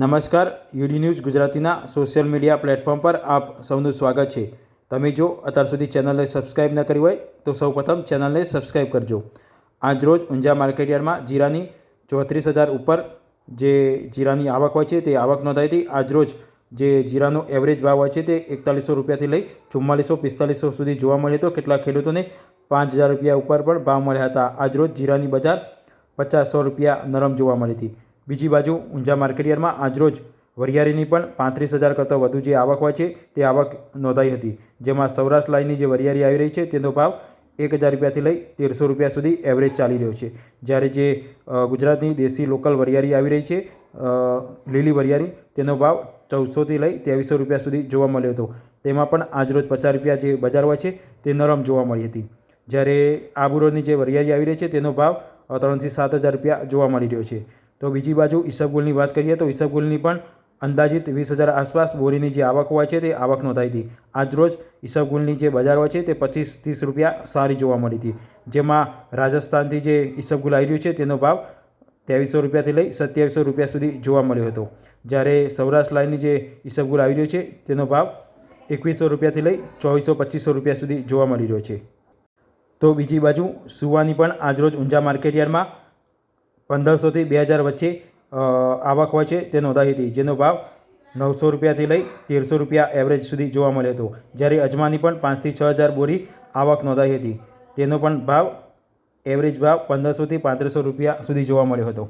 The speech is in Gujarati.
નમસ્કાર યુડી ન્યૂઝ ગુજરાતીના સોશિયલ મીડિયા પ્લેટફોર્મ પર આપ સૌનું સ્વાગત છે. તમે જો અત્યાર સુધી ચેનલને સબસ્ક્રાઇબ ન કરી હોય, તો સૌપ્રથમ ચેનલને સબસ્ક્રાઇબ કરજો. આજરોજ ઊંઝા માર્કેટયાર્ડમાં જીરાની ચોત્રીસ હજાર ઉપર જે જીરાની આવક હોય છે તે આવક નોંધાઈ હતી. આજરોજ જે જીરાનો એવરેજ ભાવ હોય છે તે એકતાલીસો રૂપિયાથી લઈ ચુમ્માલીસો, પિસ્તાલીસો સુધી જોવા મળ્યો હતો. કેટલાક ખેડૂતોને પાંચ હજાર રૂપિયા ઉપર પણ ભાવ મળ્યા હતા. આજરોજ જીરાની બજાર પચાસ સો રૂપિયા નરમ જોવા મળી હતી. બીજી બાજુ ઊંઝા માર્કેટયાર્ડમાં આજરોજ વરિયાળીની પણ પાંત્રીસ હજાર કરતાં વધુ જે આવક હોય છે, તે આવક નોંધાઈ હતી. જેમાં સૌરાષ્ટ્ર લાઇનની જે વરિયાળી આવી રહી છે, તેનો ભાવ એક હજાર રૂપિયાથી લઈ તેરસો રૂપિયા સુધી એવરેજ ચાલી રહ્યો છે. જ્યારે જે ગુજરાતની દેશી લોકલ વરિયાળી આવી રહી છે લીલી વરિયાળી, તેનો ભાવ ચૌદસોથી લઈ ત્રેવીસો રૂપિયા સુધી જોવા મળ્યો હતો. તેમાં પણ આજરોજ પચાસ રૂપિયા જે બજાર હોય છે, તે નરમ જોવા મળી હતી. જ્યારે આબુરોની જે વરિયાળી આવી રહી છે, તેનો ભાવ ત્રણથી સાત હજાર રૂપિયા જોવા મળી રહ્યો છે. તો બીજી બાજુ ઈસબગુલની વાત કરીએ તો ઈસબગુલની પણ અંદાજિત વીસ હજાર આસપાસ બોરીની જે આવક હોય છે તે આવક નોંધાઈ હતી. આજરોજ ઈસબગુલની જે બજાર હોય છે તે પચીસ ત્રીસ રૂપિયા સારી જોવા મળી હતી. જેમાં રાજસ્થાનથી જે ઈસબગુલ આવી રહ્યું છે તેનો ભાવ ત્રેવીસો રૂપિયાથી લઈ સત્યાવીસો રૂપિયા સુધી જોવા મળ્યો હતો. જ્યારે સૌરાષ્ટ્ર લાઇનની જે ઈસબગુલ આવી રહ્યો છે તેનો ભાવ એકવીસો રૂપિયાથી લઈ ચોવીસો પચીસો રૂપિયા સુધી જોવા મળી રહ્યો છે. તો બીજી બાજુ સુવાની પણ આજરોજ ઊંઝા માર્કેટયાર્ડમાં પંદરસોથી બે હજાર વચ્ચે આવક હોય છે તે નોંધાઈ હતી, જેનો ભાવ નવસો રૂપિયાથી લઈ તેરસો રૂપિયા એવરેજ સુધી જોવા મળ્યો હતો. જ્યારે અજમાની પણ પાંચથી છ હજાર બોરી આવક નોંધાઈ હતી. તેનો પણ ભાવ એવરેજ ભાવ પંદરસોથી પાંત્રીસો રૂપિયા સુધી જોવા મળ્યો હતો.